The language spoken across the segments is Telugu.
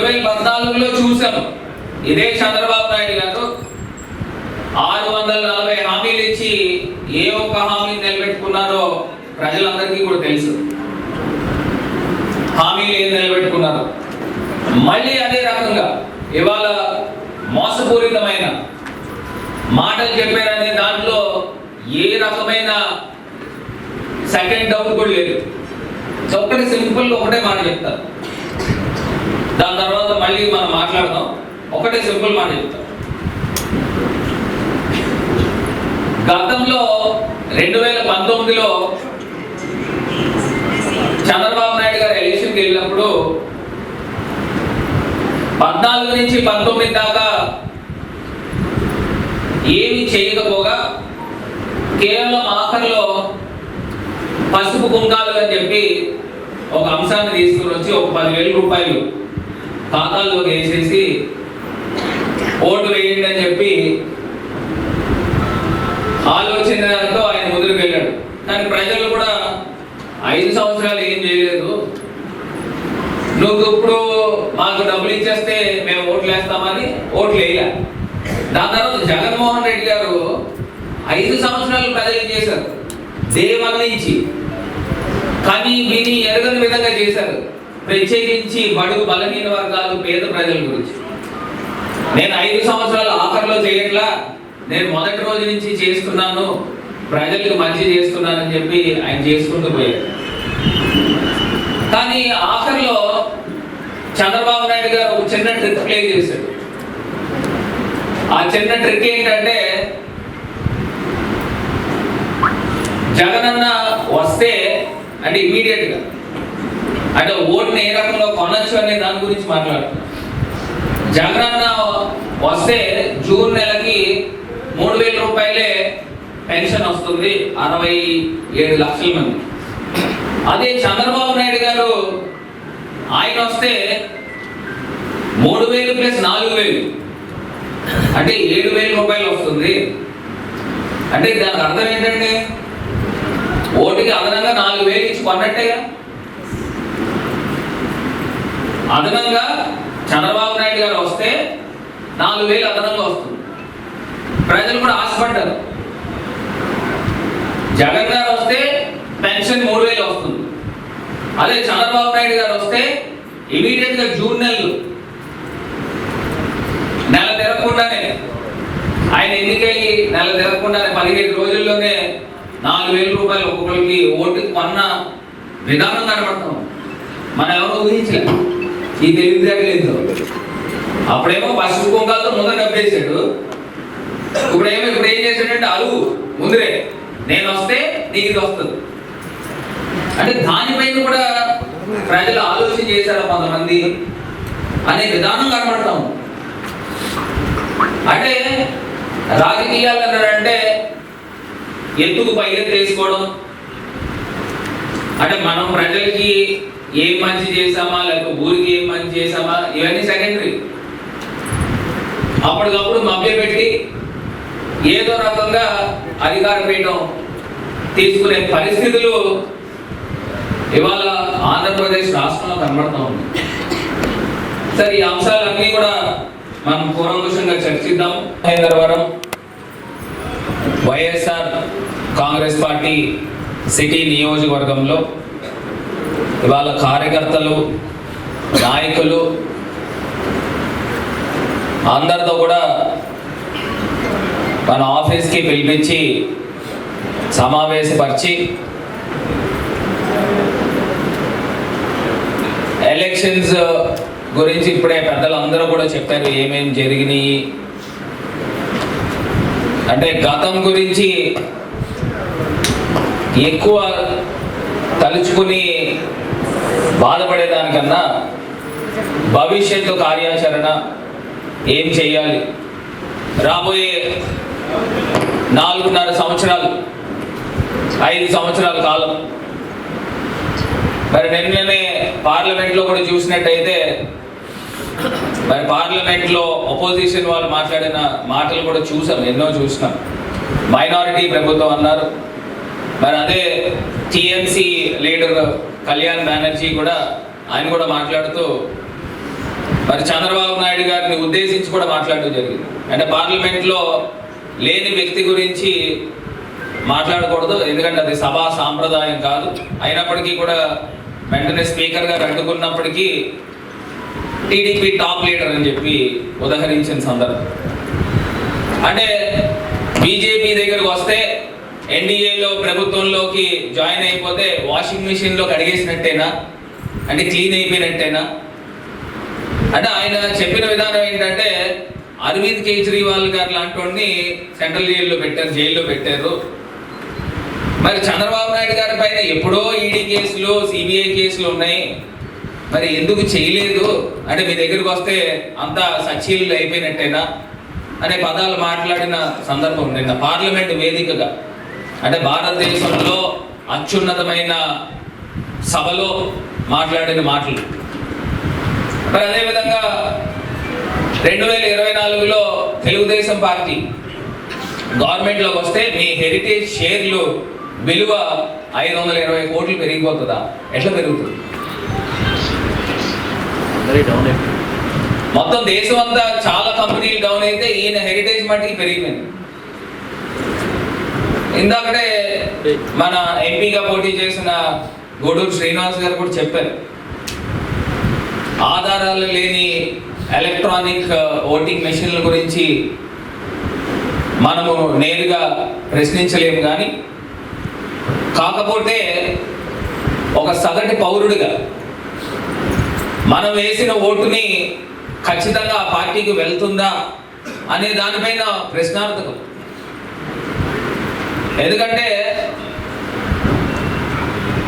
ఇరవై పద్నాలుగులో చూసాం ఇదే చంద్రబాబు నాయుడు గారు ఆరు వందల నలభై హామీలు ఇచ్చి ఏ ఒక్క హామీని నిలబెట్టుకున్నారో ప్రజలందరికీ కూడా తెలుసు. హామీలు ఏం నిలబెట్టుకున్నారు. మళ్ళీ అదే రకంగా ఇవాళ మోసపూరితమైన మాటలు చెప్పారనే దాంట్లో ఏ రకమైన సెకండ్ డౌట్ కూడా లేదు. సో ఒక్కటి సింపుల్ ఒకటే మాట చెప్తాను. దాని తర్వాత మళ్ళీ మనం మాట్లాడదాం. ఒకటే సింపుల్ మాట చెప్తాం. గతంలో రెండు వేల పంతొమ్మిదిలో చంద్రబాబు నాయుడు గారు ఎలక్షన్కి వెళ్ళినప్పుడు పద్నాలుగు నుంచి పంతొమ్మిది దాకా ఏమి చేయకపోగా కేవలం ఆఖరిలో పసుపు కుంకాలు అని చెప్పి ఒక అంశాన్ని తీసుకుని వచ్చి ఒక పదివేల రూపాయలు ఖాతాలో వేసేసి ఓటు వేయండి అని చెప్పి ఆలోచనతో ఆయన ముందుకు వెళ్ళాడు. కానీ ప్రజలు కూడా ఐదు సంవత్సరాలు ఏం చేయలేదు. నువ్వు ఇప్పుడు మాకు డబ్బులు ఇచ్చేస్తే మేము ఓట్లు వేస్తామని ఓట్లు వేయాలి. దాని తర్వాత జగన్మోహన్ రెడ్డి గారు ఐదు సంవత్సరాలు ప్రజలు చేశారు? దేవన్న ఇచ్చి కానీ విని ఎరగని విధంగా చేశారు. ప్రత్యేకించి బడుగు బలహీన వర్గాలు పేద ప్రజల గురించి. నేను ఐదు సంవత్సరాలు ఆఫర్లో చేయట్లా? నేను మొదటి రోజు నుంచి చేస్తున్నాను. ప్రజలకు మంచి చేస్తున్నానని చెప్పి ఆయన చేసుకుంటూ పోయారు కానీ ఆఖరిలో చంద్రబాబు నాయుడు గారు ఒక చిన్న ట్రిక్ ప్లే చేశాడు. ఆ చిన్న ట్రిక్ ఏంటంటే జగనన్న వస్తే అంటే ఇమీడియట్గా అంటే ఓటుని ఏ రకంలో కొనొచ్చు అనే దాని గురించి మాట్లాడుతున్నాం జగనన్న వస్తే జూన్ నెలకి మూడు వేల రూపాయలే పెన్షన్ వస్తుంది అరవై ఏడు లక్షల మంది. అదే చంద్రబాబు నాయుడు గారు ఆయన వస్తే మూడు వేలు ప్లస్ నాలుగు వేలు. అంటే ఏడు వేల రూపాయలు వస్తుంది. అంటే దానికి అర్థం ఏంటంటే ఓటుకి అదనంగా నాలుగు వేలు ఇచ్చి కొన్నట్టేగా? అదనంగా చంద్రబాబు నాయుడు గారు వస్తే నాలుగు వేలు అదనంగా వస్తుంది. ప్రజలు కూడా ఆశపడ్డారు. జగన్ గారు వస్తే పెన్షన్ మూడు వేలు వస్తుంది. అదే చంద్రబాబు నాయుడు గారు వస్తే ఇమీడియట్గా జూన్ నెలలు నెల తిరగకుండానే ఆయన ఎన్నికయ్యి నెల తిరగకుండానే పదిహేను రోజుల్లోనే నాలుగు వేల రూపాయలు ఒక్కొక్కరికి ఓటు కొన్న విధానం కనబడతాం మనం ఎవరు ఊహించలేదు ఈ తెలివితేటలేదు అప్పుడేమో పసుపు కుంకాలతో ముందర డబ్బేశాడు ఇప్పుడేమో ఇప్పుడు ఏం చేశాడంటే అరువు ముందరే నేను వస్తే నీకు ఇది వస్తుంది. అంటే దానిపైన కూడా ప్రజలు ఆలోచన చేశారు కొంతమంది. అనే విధానం కనబడతాం అంటే రాజకీయాలు అన్నారంటే ఎత్తుకు పై ఎత్తు వేసుకోవడం అంటే మనం ప్రజలకి ఏం మంచి చేసామా లేకపోతే ఊరికి ఏం మంచి చేసామా ఇవన్నీ సెకండరీ అప్పటికప్పుడు మభ్యపెట్టి ఏదో రకంగా అధికార పీఠం తీసుకునే పరిస్థితులు ఇవాళ ఆంధ్రప్రదేశ్ రాష్ట్రంలో కనబడుతూ ఉంది. సరే ఈ అంశాలన్నీ కూడా మనం కూలంకుషంగా చర్చిద్దాం. Hyderabad YSR Congress party city నియోజకవర్గంలో ఇవాళ కార్యకర్తలు నాయకులు అందరితో కూడా మన ఆఫీస్కి పిలిపించి సమావేశపరిచి ఎలక్షన్స్ గురించి ఇప్పుడే పెద్దలు అందరూ కూడా చెప్పారు ఏమేం జరిగినాయి. అంటే గతం గురించి ఎక్కువ తలుచుకుని బాధపడేదానికన్నా భవిష్యత్తు కార్యాచరణ ఏం చేయాలి రాబోయే నాలుగున్నర సంవత్సరాలు ఐదు సంవత్సరాల కాలం. మరి నిన్ననే పార్లమెంట్లో కూడా చూసినట్టయితే మరి పార్లమెంట్లో అపోజిషన్ వాళ్ళు మాట్లాడిన మాటలు కూడా చూసాం ఎన్నో చూసినాం. మైనారిటీ ప్రభుత్వం అన్నారు. మరి అదే టీఎంసీ లీడర్ కళ్యాణ్ బెనర్జీ కూడా ఆయన కూడా మాట్లాడుతూ మరి చంద్రబాబు నాయుడు గారిని ఉద్దేశించి కూడా మాట్లాడడం జరిగింది. అంటే పార్లమెంట్లో లేని వ్యక్తి గురించి మాట్లాడకూడదు ఎందుకంటే అది సభా సాంప్రదాయం కాదు. అయినప్పటికీ కూడా వెంటనే స్పీకర్ గారు అడ్డుకున్నప్పటికీ టీడీపీ టాప్ లీడర్ అని చెప్పి ఉదహరించిన సందర్భం. అంటే బీజేపీ దగ్గరకు వస్తే ఎన్డీఏలో ప్రభుత్వంలోకి జాయిన్ అయిపోతే వాషింగ్ మిషన్లో కడిగేసినట్టేనా అంటే క్లీన్ అయిపోయినట్టేనా? అంటే ఆయన చెప్పిన విధానం ఏంటంటే అరవింద్ కేజ్రీవాల్ గారు లాంటి సెంట్రల్ జైల్లో పెట్టారు జైల్లో పెట్టారు. మరి చంద్రబాబు నాయుడు గారి పైన ఎప్పుడో ఈడీ కేసులు సిబిఐ కేసులు ఉన్నాయి. మరి ఎందుకు చేయలేదు? అంటే మీ దగ్గరికి వస్తే అంతా సచీలు అయిపోయినట్టేనా? అనే పదాలు మాట్లాడిన సందర్భం నిన్న పార్లమెంట్ వేదికగా. అంటే భారతదేశంలో అత్యున్నతమైన సభలో మాట్లాడిన మాటలు. మరి అదేవిధంగా రెండు వేల ఇరవై నాలుగులో తెలుగుదేశం పార్టీ గవర్నమెంట్లోకి వస్తే మీ హెరిటేజ్ షేర్లు విలువ ఐదు వందల ఇరవై కోట్లు పెరిగిపోతుందా? ఎట్లా పెరుగుతుంది? మొత్తం దేశం అంతా చాలా కంపెనీలు డౌన్ అయితే ఈయన హెరిటేజ్ మట్టికి పెరిగిపోయింది. ఇందాకటే మన ఎంపీగా పోటీ చేసిన గూడూరు శ్రీనివాస్ గారు కూడా చెప్పారు. ఆధారాలు లేని ఎలక్ట్రానిక్ ఓటింగ్ మెషిన్ల గురించి మనము నేరుగా ప్రశ్నించలేము కానీ కాకపోతే ఒక సగటు పౌరుడిగా మనం వేసిన ఓటుని ఖచ్చితంగా ఆ పార్టీకి వెళ్తుందా అనే దానిపైన ప్రశ్నార్థకం. ఎందుకంటే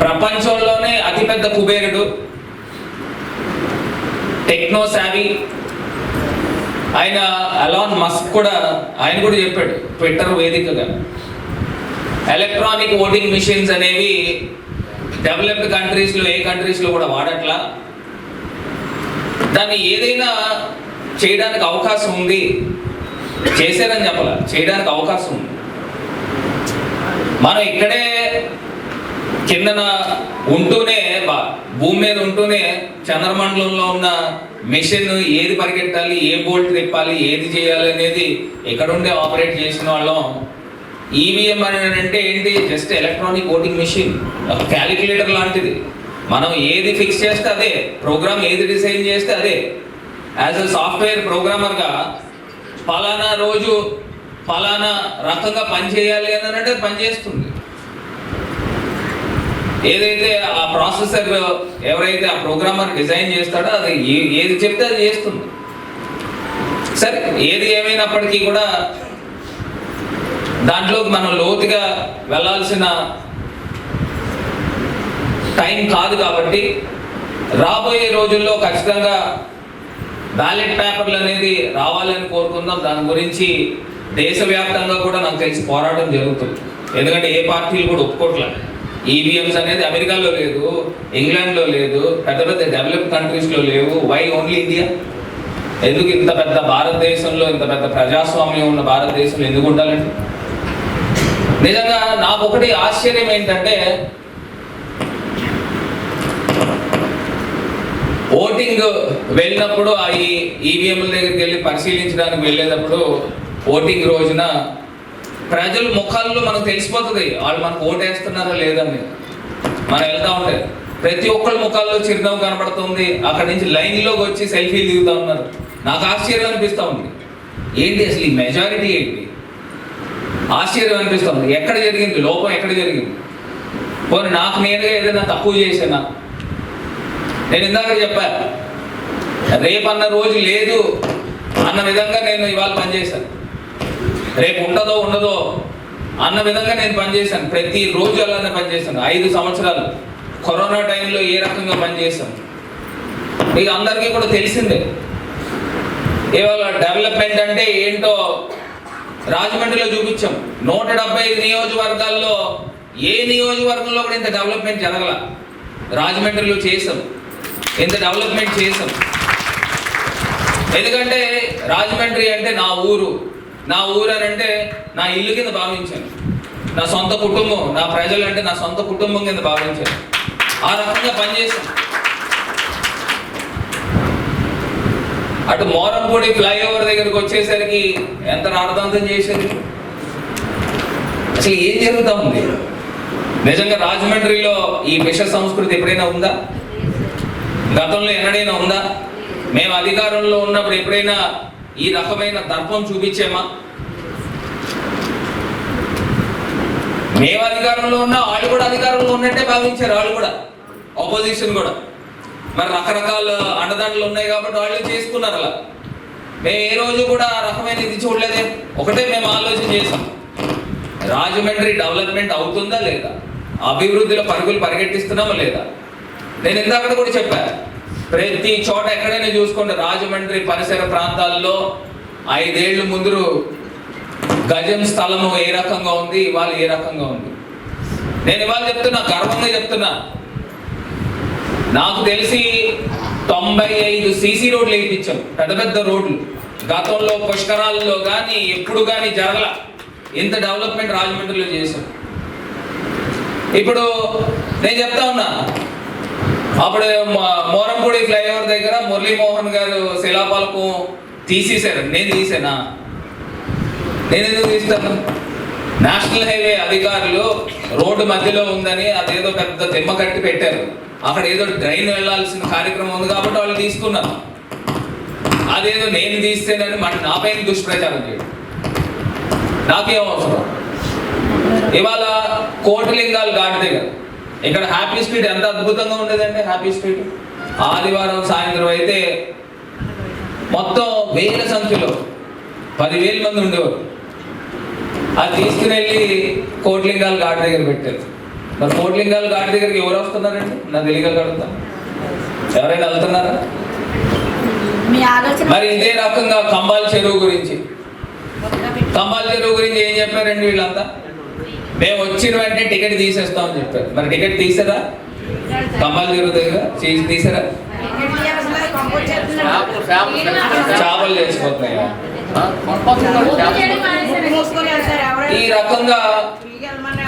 ప్రపంచంలోనే అతిపెద్ద కుబేరుడు టెక్నో సావి ఆయన అలాన్ మస్క్ కూడా ఆయన కూడా చెప్పాడు ట్విట్టర్ వేదికగా. ఎలక్ట్రానిక్ ఓటింగ్ మిషన్స్ అనేవి డెవలప్డ్ కంట్రీస్లో ఏ కంట్రీస్లో కూడా వాడట్లా. దాన్ని ఏదైనా చేయడానికి అవకాశం ఉంది. చేశారని చెప్పాల? చేయడానికి అవకాశం ఉంది. మనం ఇక్కడే కిందన ఉంటూనే భూమి మీద ఉంటూనే చంద్రమండలంలో ఉన్న మిషన్ ఏది పరిగెట్టాలి ఏ బోల్ట్ తిప్పాలి ఏది చేయాలి అనేది ఎక్కడుండే ఆపరేట్ చేసిన వాళ్ళం. ఈవీఎం అనేది అంటే ఏంటి? Just electronic voting machine calculator లాంటిది. మనం ఏది ఫిక్స్ చేస్తే అదే ప్రోగ్రామ్ ఏది డిజైన్ చేస్తే అదే. యాజ్ అ సాఫ్ట్వేర్ ప్రోగ్రామర్గా పలానా రోజు పలానా రకంగా పనిచేయాలి అని అంటే పనిచేస్తుంది ఏదైతే ఆ ప్రాసెసర్ ఎవరైతే ఆ ప్రోగ్రామర్ డిజైన్ చేస్తాడో అది ఏది చెప్తే అది చేస్తుంది. సరే ఏది ఏమైనప్పటికీ కూడా దాంట్లోకి మనం లోతుగా వెళ్ళాల్సిన టైం కాదు కాబట్టి రాబోయే రోజుల్లో ఖచ్చితంగా బ్యాలెట్ పేపర్లు అనేది రావాలని కోరుకుందాం. దాని గురించి దేశవ్యాప్తంగా కూడా నాకు తెలిసి పోరాటం జరుగుతుంది. ఎందుకంటే ఏ పార్టీలు కూడా ఒప్పుకోవట్లేదు ఈవీఎంస్ అనేది అమెరికాలో లేదు ఇంగ్లాండ్లో లేదు పెద్ద పెద్ద డెవలప్ కంట్రీస్లో లేవు. వై ఓన్లీ ఇండియా ఎందుకు ఇంత పెద్ద భారతదేశంలో ఇంత పెద్ద ప్రజాస్వామ్యం ఉన్న భారతదేశంలో ఎందుకు ఉండాలండి? నిజంగా నాకు ఒకటి ఆశ్చర్యం ఏంటంటే ఓటింగ్ వెళ్ళినప్పుడు ఆ ఈవీఎంల దగ్గరికి వెళ్ళి పరిశీలించడానికి వెళ్ళేటప్పుడు ఓటింగ్ రోజున ప్రజల ముఖాల్లో మనకు తెలిసిపోతుంది. వాళ్ళు మనకు ఓటేస్తున్నారా లేదని. మనం వెళ్తా ఉంటే ప్రతి ఒక్కళ్ళ ముఖాల్లో చిరునవ్వు కనబడుతుంది. అక్కడి నుంచి లైన్లోకి వచ్చి సెల్ఫీలు దిగుతా ఉన్నారు. నాకు ఆశ్చర్యం అనిపిస్తూ ఉంది. ఏంటి అసలు ఈ మెజారిటీ ఏంటి? ఆశ్చర్యం అనిపిస్తుంది ఎక్కడ జరిగింది? లోపం ఎక్కడ జరిగింది? పోనీ నాకు నేనుగా ఏదైనా తక్కువ చేసానా నేను ఇందాక చెప్పా రేపన్న రోజు లేదు అన్న విధంగా నేను ఇవాళ పనిచేశాను. రేపు ఉంటుందో ఉండదో అన్న విధంగా నేను పనిచేశాను. ప్రతి రోజు అలానే పనిచేశాను. ఐదు సంవత్సరాలు. కరోనా టైంలో ఏ రకంగా పనిచేశాను మీకు అందరికీ కూడా తెలిసిందే. ఇవాళ డెవలప్మెంట్ అంటే ఏంటో రాజమండ్రిలో చూపించాం. నూట డెబ్బై ఐదు నియోజకవర్గాల్లో ఏ నియోజకవర్గంలో కూడా ఇంత డెవలప్మెంట్ జరగల? రాజమండ్రిలో చేసాం ఇంత డెవలప్మెంట్ చేసాం ఎందుకంటే రాజమండ్రి అంటే నా ఊరు. నా ఊరు అని అంటే నా ఇల్లు కింద భావించాను. నా సొంత కుటుంబం నా ప్రజలు అంటే నా సొంత కుటుంబం కింద భావించాను. ఆ రకంగా పనిచేసాం అటు మోరంపూడి ఫ్లైఓవర్ దగ్గరకు వచ్చేసరికి ఎంత రార్థాంతం చేశారు? అసలు ఏం జరుగుతా ఉంది? నిజంగా రాజమండ్రిలో ఈ విష సంస్కృతి ఎప్పుడైనా ఉందా? గతంలో ఎన్నడైనా ఉందా? మేము అధికారంలో ఉన్నప్పుడు ఎప్పుడైనా ఈ రకమైన దర్పం చూపించేమా? మేము అధికారంలో ఉన్నా వాళ్ళు కూడా అధికారంలో ఉన్నట్టే భావించారు వాళ్ళు కూడా. ఆపోజిషన్ కూడా. మరి రకరకాల అండదండలు ఉన్నాయి కాబట్టి వాళ్ళు చేసుకున్నారు అలా. మేము ఏ రోజు కూడా ఆ రకమైన ఇది చూడలేదే. ఒకటే మేము ఆలోచన చేసాం రాజమండ్రి డెవలప్మెంట్ అవుతుందా లేదా? అభివృద్ధిలో పరుగులు పరిగెట్టిస్తున్నామా లేదా? నేను ఇందాక కూడా చెప్పాను ప్రతి చోట ఎక్కడైనా చూసుకోండి రాజమండ్రి పరిసర ప్రాంతాల్లో ఐదేళ్ళు ముందు గజం స్థలము ఏ రకంగా ఉంది ఇవాళ ఏ రకంగా ఉంది? నేను ఇవాళ చెప్తున్నా గర్వంగా చెప్తున్నా. నాకు తెలిసి తొంభై ఐదు సీసీ రోడ్లు వేయించాం పెద్ద పెద్ద రోడ్లు. గతంలో పుష్కరాల్లో కానీ ఎప్పుడు కానీ జరగల. ఇంత డెవలప్మెంట్ రాజమండ్రిలో చేశాం. ఇప్పుడు నేను చెప్తా ఉన్నా అప్పుడు మ- మోరంపూడి ఫ్లైఓవర్ దగ్గర మురళీమోహన్ గారు శిలాపాలకు తీసేశారు. నేను తీసానా నేను ఎందుకు తీస్తాను? నేషనల్ హైవే అధికారులు రోడ్డు మధ్యలో ఉందని అదేదో పెద్ద దిమ్మ కట్టి పెట్టారు. అక్కడ ఏదో డ్రైన్ వెళ్ళాల్సిన కార్యక్రమం ఉంది కాబట్టి వాళ్ళు తీసుకున్నారు అదేదో నేను తీస్తేనని మన నాపై దుష్ప్రచారం చేయడం. నాకేం అవసరం? ఇవాళ కోటిలింగాలు ఘాట్ దగ్గర. ఇక్కడ హ్యాపీ స్ట్రీట్ ఎంత అద్భుతంగా ఉండేదండి హ్యాపీ స్ట్రీట్ ఆదివారం సాయంత్రం అయితే మొత్తం వేల సంఖ్యలో పదివేల మంది ఉండేవారు. అది తీసుకుని వెళ్ళి కోట్లింగాల ఘాట్ దగ్గర పెట్టారు. మరి కోట్లింగాల ఘాట్ దగ్గరికి ఎవరు వస్తున్నారండి? నా తెలియక అడుగుతా. ఎవరైనా వెళ్తున్నారా? మరి ఇదే రకంగా కంబాల చెరువు గురించి. కంబాల చెరువు గురించి ఏం చెప్పారండి వీళ్ళంతా? మేము వచ్చిన వెంటనే టికెట్ తీసేస్తామని చెప్పారు. మరి టికెట్ తీసారా కమ్మలు చెరువు దగ్గర? తీసి- తీసారా? చేపలు చేసిపోతున్నాయి ఈ రకంగా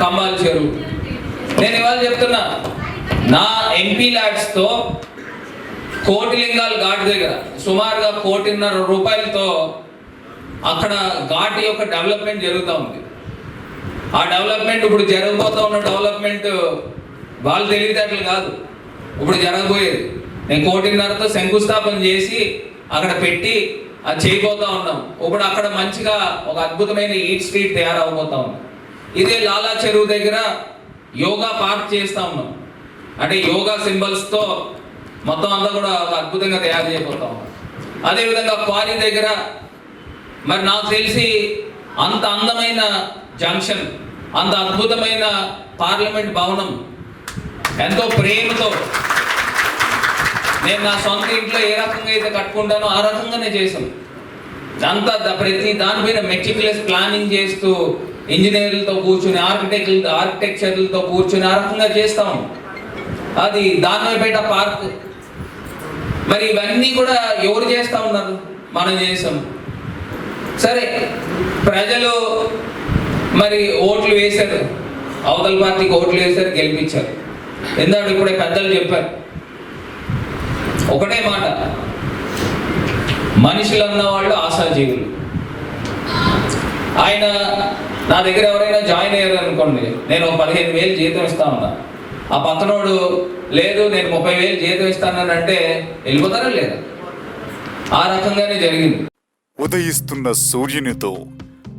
కమ్మాలు చెరువు. నేను ఇవాళ చెప్తున్నా నా ఎంపీ ల్యాడ్స్తో కోటిలింగాల ఘాట్ దగ్గర సుమారుగా కోటిన్నర రూపాయలతో అక్కడ ఘాట్ యొక్క డెవలప్మెంట్ జరుగుతూ ఉంది. ఆ డెవలప్మెంట్ ఇప్పుడు జరగబోతా ఉన్న డెవలప్మెంట్ వాళ్ళు తెలివితేటలు కాదు. ఇప్పుడు జరగబోయేది. నేను కోటిన్నరతో శంకుస్థాపన చేసి అక్కడ పెట్టి అది చేయబోతా ఉన్నాం. ఇప్పుడు అక్కడ మంచిగా ఒక అద్భుతమైన ఈట్ స్ట్రీట్ తయారవబోతా ఉంది ఇదే లాలా చెరువు దగ్గర యోగా పార్క్ చేస్తా ఉన్నాం. అంటే యోగా సింబల్స్తో మొత్తం అంతా కూడా ఒక అద్భుతంగా తయారు చేయబోతా ఉన్నాం. అదేవిధంగా క్వారీ దగ్గర మరి నాకు తెలిసి అంత అందమైన జంక్షన్ అంత అద్భుతమైన పార్లమెంట్ భవనం ఎంతో ప్రేమతో నేను నా సొంత ఇంట్లో ఏ రకంగా అయితే కట్టుకుంటానో ఆ రకంగానే చేశాను. అంతా ప్రతి దానిపైన మెటిక్యులస్ ప్లానింగ్ చేస్తూ ఇంజనీర్లతో కూర్చుని ఆర్కిటెక్ట్ ఆర్కిటెక్చర్లతో కూర్చుని ఆ రకంగా చేస్తాం అది దానిపేట పార్క్. మరి ఇవన్నీ కూడా ఎవరు చేస్తా ఉన్నారు? మనం చేసాం సరే ప్రజలు మరి ఓట్లు వేశారు. అవతల పార్టీకి ఓట్లు వేశారు గెలిపించారు. ఎందుకంటే ఇప్పుడే పెద్దలు చెప్పారు. ఒకటే మాట. మనుషులు అన్న వాళ్ళు ఆశాజీవులు. ఆయన నా దగ్గర ఎవరైనా జాయిన్ అయ్యారు అనుకోండి నేను పదిహేను వేలు జీతం ఇస్తా ఉన్నా. ఆ పక్కనోడు లేదు నేను ముప్పై వేలు జీతం ఇస్తానంటే వెళ్ళిపోతారా లేదా? ఆ రకంగానే జరిగింది. ఉదయిస్తున్న సూర్యునితో